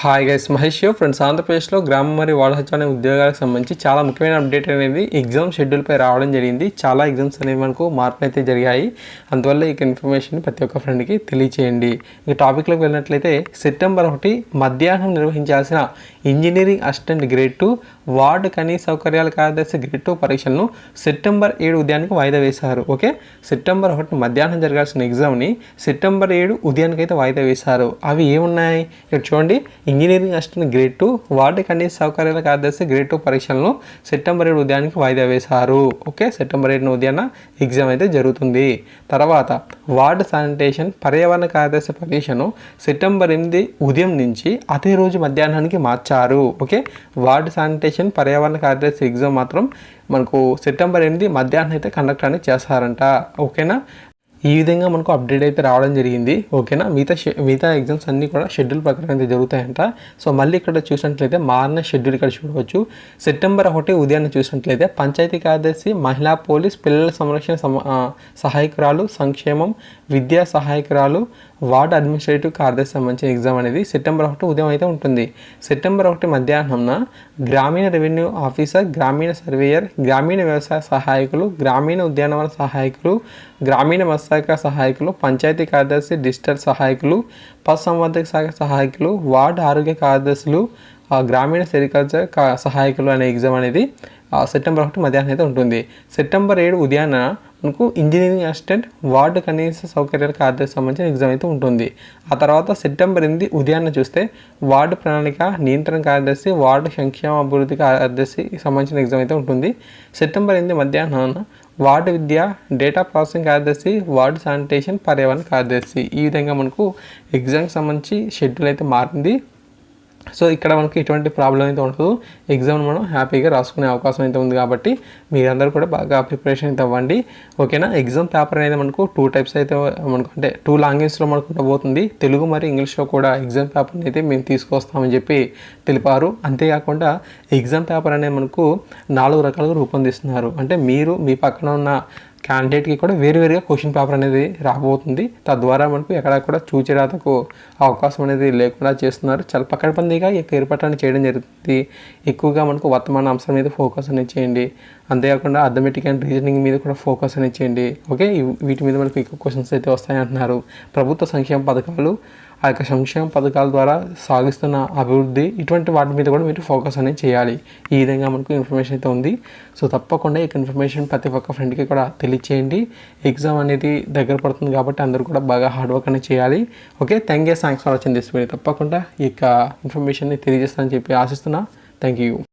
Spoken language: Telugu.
హాయ్ గైస్ మహేష్ ఫ్రెండ్స్ ఆంధ్రప్రదేశ్లో గ్రామం మరియు వాడహచ్చు ఉద్యోగాలకు సంబంధించి చాలా ముఖ్యమైన అప్డేట్ అనేది ఎగ్జామ్ షెడ్యూల్పై రావడం జరిగింది. చాలా ఎగ్జామ్స్ అనేవి మనకు మార్పులు అయితే జరిగాయి. అందువల్ల ఈ ఇన్ఫర్మేషన్ ప్రతి ఒక్క ఫ్రెండ్కి తెలియచేయండి. ఈ టాపిక్లోకి వెళ్ళినట్లయితే సెప్టెంబర్ ఒకటి మధ్యాహ్నం నిర్వహించాల్సిన engineering assistant grade two ward కనీస సౌకర్యాల కార్యదర్శి గ్రేడ్ టూ పరీక్షలను సెప్టెంబర్ ఏడు ఉదయానికి వాయిదా వేశారు. ఓకే? సెప్టెంబర్ ఒకటి మధ్యాహ్నం జరగాల్సిన ఎగ్జామ్ని సెప్టెంబర్ ఏడు ఉదయానికి అయితే వాయిదా వేశారు. అవి ఏమున్నాయి? ఇక్కడ చూడండి. Engineering assistant grade two ward కనీస సౌకర్యాల కార్యదర్శి గ్రేడ్ టూ పరీక్షలను సెప్టెంబర్ ఏడు ఉదయానికి వాయిదా వేశారు. ఓకే? సెప్టెంబర్ ఏడున ఉదయాన ఎగ్జామ్ అయితే జరుగుతుంది. తర్వాత వార్డు శానిటేషన్ పర్యావరణ కార్యదర్శి పరీక్షను సెప్టెంబర్ ఎనిమిది ఉదయం నుంచి అదే రోజు మధ్యాహ్నానికి మార్చారు. ఓకే? వార్డు శానిటేషన్ పర్యావరణ కార్యదర్శి ఎగ్జామ్ మాత్రం మనకు సెప్టెంబర్ ఎనిమిది మధ్యాహ్నం అయితే కండక్ట్ అనేది చేస్తారంట. ఓకేనా? ఈ విధంగా మనకు అప్డేట్ అయితే రావడం జరిగింది. ఓకేనా మిగతా మిగతా ఎగ్జామ్స్ అన్నీ కూడా షెడ్యూల్ ప్రకారం అయితే జరుగుతాయంట. సో మళ్ళీ ఇక్కడ చూసినట్లయితే మారిన షెడ్యూల్ ఇక్కడ చూడవచ్చు. సెప్టెంబర్ ఒకటి ఉదయాన్నే చూసినట్లయితే పంచాయతీ కార్యదర్శి మహిళా పోలీస్ పిల్లల సంరక్షణ సహాయకురాలు సంక్షేమం విద్యా సహాయకురాలు వార్డ్ అడ్మినిస్ట్రేటివ్ కార్యదర్శి సంబంధించిన ఎగ్జామ్ అనేది సెప్టెంబర్ ఒకటి ఉదయం అయితే ఉంటుంది. సెప్టెంబర్ ఒకటి మధ్యాహ్నంన గ్రామీణ రెవెన్యూ ఆఫీసర్ గ్రామీణ సర్వేయర్ గ్రామీణ వ్యవసాయ సహాయకులు గ్రామీణ ఉద్యానవన సహాయకులు గ్రామీణ మత్స్యశాఖ సహాయకులు పంచాయతీ కార్యదర్శి డిజిటల్ సహాయకులు పశుసంవర్ధక శాఖ సహాయకులు వార్డ్ ఆరోగ్య కార్యదర్శులు గ్రామీణ సెరికల్చర్ కా- సహాయకులు అనే ఎగ్జామ్ అనేది సెప్టెంబర్ ఒకటి మధ్యాహ్నం అయితే ఉంటుంది. సెప్టెంబర్ ఏడు ఉదయాన మనకు ఇంజనీరింగ్ అసిస్టెంట్ వార్డు కనీస సౌకర్యాల కార్యదర్శి సంబంధించిన ఎగ్జామ్ అయితే ఉంటుంది. ఆ తర్వాత సెప్టెంబర్ ఎనిమిది ఉదయాన్నే చూస్తే వార్డు ప్రణాళిక నియంత్రణ కార్యదర్శి వార్డు సంక్షేమ అభివృద్ధి కార్యదర్శి సంబంధించిన ఎగ్జామ్ అయితే ఉంటుంది. సెప్టెంబర్ ఎనిమిది మధ్యాహ్నాన వార్డు విద్య డేటా ప్రాసెసింగ్ కార్యదర్శి వార్డు శానిటేషన్ పర్యావరణ కార్యదర్శి. ఈ విధంగా మనకు ఎగ్జామ్కి సంబంధించి షెడ్యూల్ అయితే మారింది. సో ఇక్కడ మనకి ఎటువంటి ప్రాబ్లం అయితే ఉండదు. ఎగ్జామ్ మనం హ్యాపీగా రాసుకునే అవకాశం అయితే ఉంది కాబట్టి మీరందరూ కూడా బాగా ప్రిపరేషన్ అయితే అవ్వండి. ఓకేనా ఎగ్జామ్ పేపర్ అనేది మనకు టూ టైప్స్ అయితే మనకు అంటే టూ లాంగ్వేజ్లో మనకు ఉండబోతుంది. తెలుగు మరియు ఇంగ్లీష్లో కూడా ఎగ్జామ్ పేపర్ని అయితే మేము తీసుకొస్తామని చెప్పి తెలిపారు. అంతేకాకుండా ఎగ్జామ్ పేపర్ అనేది మనకు నాలుగు రకాలుగా రూపొందిస్తున్నారు. అంటే మీరు మీ పక్కన ఉన్న క్యాండిడేట్కి కూడా వేరువేరుగా క్వశ్చన్ పేపర్ అనేది రాబోతుంది. తద్వారా మనకు ఎక్కడ కూడా చూచేరాతకు అవకాశం అనేది లేకుండా చేస్తున్నారు. చాలా పక్కడబందీగా ఈ యొక్క చేయడం జరుగుతుంది ఎక్కువగా మనకు వర్తమాన అంశం మీద ఫోకస్ అనేది చేయండి. అంతేకాకుండా అథమెటిక్ అండ్ రీజనింగ్ మీద కూడా ఫోకస్ అనేది చేయండి. ఓకే వీటి మీద మనకు ఎక్కువ క్వశ్చన్స్ అయితే వస్తాయి అంటున్నారు ప్రభుత్వ సంక్షేమ పథకాలు ఆ యొక్క సంక్షేమ పథకాల ద్వారా సాగిస్తున్న అభివృద్ధి ఇటువంటి వాటి మీద కూడా మీరు ఫోకస్ అనేది చేయాలి. ఈ విధంగా మనకు ఇన్ఫర్మేషన్ అయితే ఉంది. సో తప్పకుండా ఈ ఇన్ఫర్మేషన్ ప్రతి ఒక్క ఫ్రెండ్కి కూడా తెలియచేయండి. ఎగ్జామ్ అనేది దగ్గర పడుతుంది కాబట్టి అందరూ కూడా బాగా హార్డ్ వర్క్ అనేది చేయాలి. Okay thank you thanks for watching this video తప్పకుండా ఈ యొక్క ఇన్ఫర్మేషన్ని తెలియజేస్తానని చెప్పి ఆశిస్తున్నా. Thank you